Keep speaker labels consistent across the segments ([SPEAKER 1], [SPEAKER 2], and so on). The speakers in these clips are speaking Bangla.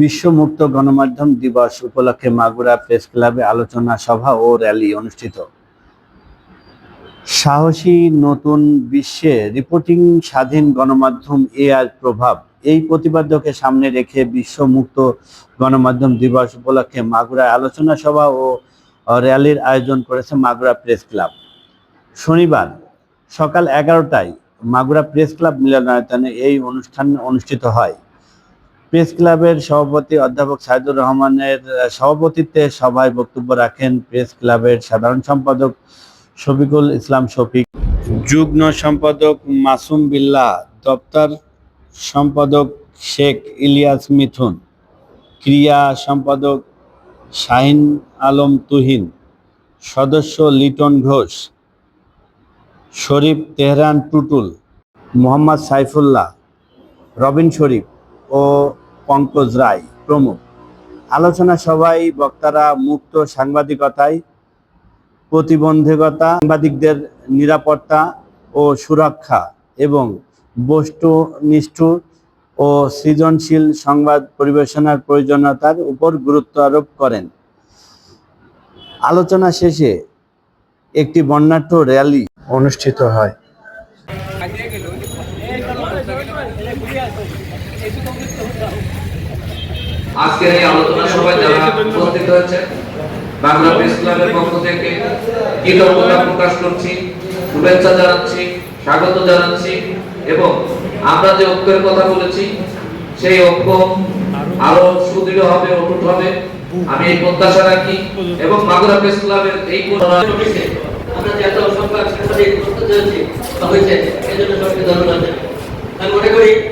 [SPEAKER 1] বিশ্ব মুক্ত গণমাধ্যম দিবস উপলক্ষে মাগুরা প্রেস ক্লাবে আলোচনা সভা ও র্যালি অনুষ্ঠিত। সাহসী নতুন বিশ্বে রিপোর্টিং স্বাধীন গণমাধ্যম এ আর প্রভাব। এই প্রতিপাদ্যকে সামনে রেখে বিশ্ব মুক্ত গণমাধ্যম দিবস উপলক্ষে মাগুরায় আলোচনা সভা ও র্যালির আয়োজন করেছে মাগুরা প্রেস ক্লাব। শনিবার সকাল এগারোটায় মাগুরা প্রেস ক্লাব মিলনায়তনে এই অনুষ্ঠান অনুষ্ঠিত হয়। প্রেস ক্লাবের সভাপতি অধ্যাপক সাইদুর রহমানের সভাপতিত্বে সভায় বক্তব্য রাখেন প্রেস ক্লাবের সাধারণ সম্পাদক শফিকুল ইসলাম শফিক। যুগ্ম সম্পাদক মাসুম বিল্লাহ দপ্তর সম্পাদক শেখ ইলিয়াস মিথুন, ক্রিয়া সম্পাদক শাহিন আলম তুহিন, সদস্য লিটন ঘোষ, শরীফ তেহরান টুটুল, মোহাম্মদ সাইফুল্লাহ, রবিন শরীফ ও পঙ্কজ রায় প্রমুখ। আলোচনা সভায় বক্তারা মুক্ত সাংবাদিকতায়, প্রতিবন্ধকতা, সাংবাদিকদের নিরাপত্তা ও সুরক্ষা এবং বস্তুনিষ্ঠ ও সৃজনশীল সংবাদ পরিবেশনার প্রয়োজনীয়তার উপর গুরুত্ব আরোপ করেন। আলোচনা শেষে একটি বর্ণাঢ্য র্যালি অনুষ্ঠিত হয়।
[SPEAKER 2] আজকের এই আলোচনা সভায় যারা উপস্থিত হয়েছে, বাংলা প্রেস ক্লাবের পক্ষ থেকে কৃতজ্ঞতা প্রকাশ করছি, শুভেচ্ছা জানাচ্ছি, স্বাগত জানাচ্ছি এবং আমরা যে ঐক্যের কথা বলেছি, সেই ঐক্য আরও সুদৃঢ় হবে অটুট হবে আমি এই প্রত্যাশা রাখি এবং মাগুরা প্রেস ক্লাবের এই
[SPEAKER 3] আমরা যে এত সবাইকে ধন্যবাদ জানাই। আমি মনে করি যে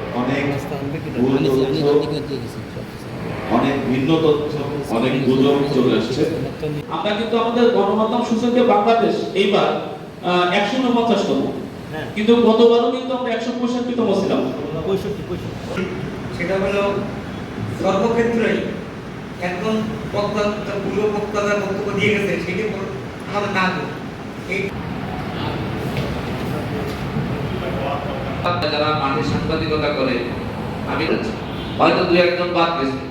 [SPEAKER 4] অনেক ভুল তথ্য অনেক ভিন্ন তথ্য অনেক গুজব চলে আসছে।
[SPEAKER 5] আমরা কিন্তু আমাদের গণমাধ্যম সূচকে বাংলাদেশ এইবার একশো উনপঞ্চাশতম কিন্তু গতবারও কিন্তু আমরা একশো পঁয়ষট্টিতম ছিলাম।
[SPEAKER 6] সেটা হলো সর্বক্ষেত্রেই একজন বক্তা পূর্ব বক্তারা বক্তব্য দিয়ে গেছে সেটি বল- না। এই
[SPEAKER 2] যারা মাঠে সাংবাদিকতা করে, আমি হয়তো দু একজন বাদ গেছে।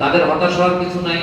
[SPEAKER 2] তাদের হতাশ হওয়ার কিছু নাই।